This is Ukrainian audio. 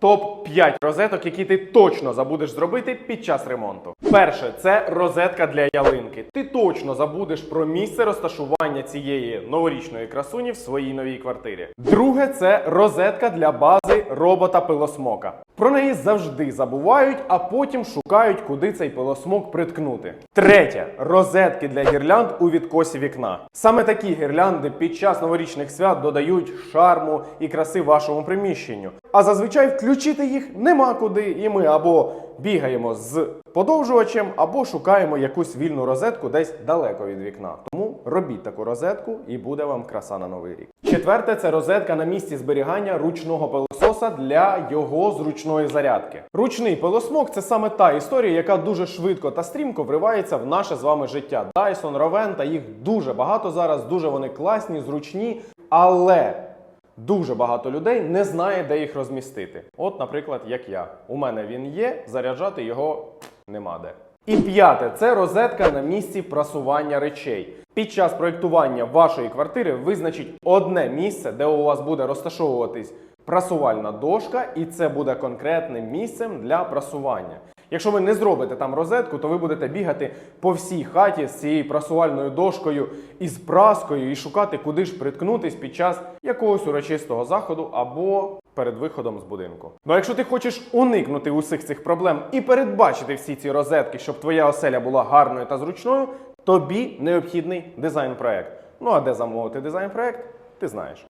Топ 5 розеток, які ти точно забудеш зробити під час ремонту. Перше це розетка для ялинки. Ти точно забудеш про місце розташування цієї новорічної красуні в своїй новій квартирі. Друге це розетка для бази робота пилосмока. Про неї завжди забувають, а потім шукають, куди цей пилосмок приткнути. Третє розетки для гірлянд у відкосі вікна. Саме такі гірлянди під час новорічних свят додають шарму і краси вашому приміщенню. А зазвичай включити їх нема куди, і ми або бігаємо з подовжувачем, або шукаємо якусь вільну розетку десь далеко від вікна. Тому робіть таку розетку і буде вам краса на новий рік. Четверте це розетка на місці зберігання ручного пилососа для його зручної зарядки. Ручний пилосмок це саме та історія, яка дуже швидко та стрімко вривається в наше з вами життя. Dyson, Roven та їх дуже багато зараз, дуже вони класні, зручні, але Дуже багато людей не знає, де їх розмістити. От, наприклад, як я. У мене він є, заряджати його нема де. І п'яте це розетка на місці прасування речей. Під час проєктування вашої квартири визначіть одне місце, де у вас буде розташовуватись прасувальна дошка, і це буде конкретним місцем для прасування. Якщо ви не зробите там розетку, то ви будете бігати по всій хаті з цією прасувальною дошкою і з праскою і шукати, куди ж приткнутись під час якогось урочистого заходу або перед виходом з будинку. Ну якщо ти хочеш уникнути усіх цих проблем і передбачити всі ці розетки, щоб твоя оселя була гарною та зручною, тобі необхідний дизайн-проект. Ну а де замовити дизайн-проект, ти знаєш.